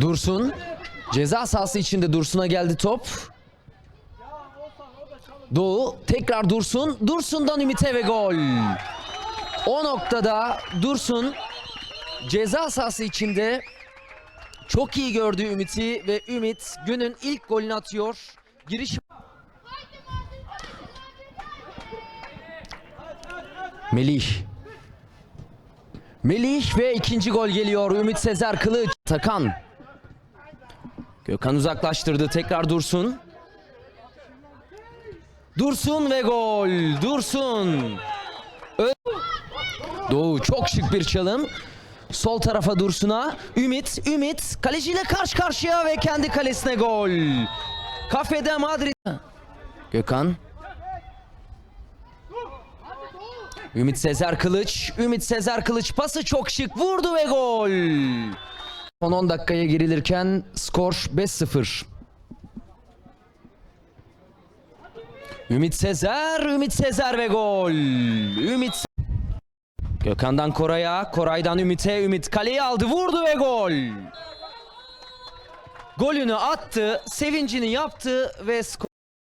Dursun. Ceza sahası içinde Dursun'a geldi top. Doğu tekrar Dursun. Dursun'dan Ümit'e ve gol. O noktada Dursun ceza sahası içinde çok iyi gördü Ümit'i ve Ümit günün ilk golünü atıyor. Giriş Melih. Melih ve ikinci gol geliyor. Ümit Sezer Kılıç. Takan. Gökhan uzaklaştırdı. Tekrar Dursun. Dursun ve gol. Dursun. Ö- Doğu çok şık bir çalım. Sol tarafa Dursun'a. Ümit, Ümit kaleciyle karşı karşıya ve kendi kalesine gol. Kafede Madrid. Gökhan. Ümit Sezer Kılıç. Ümit Sezer Kılıç pası çok şık vurdu ve gol. Son 10 dakikaya girilirken skor 5-0. Ümit Sezer, Ümit Sezer ve gol. Ümit Gökhan'dan Koray'a, Koray'dan Ümit'e, Ümit kaleyi aldı, vurdu ve gol. Golünü attı, sevincini yaptı ve skor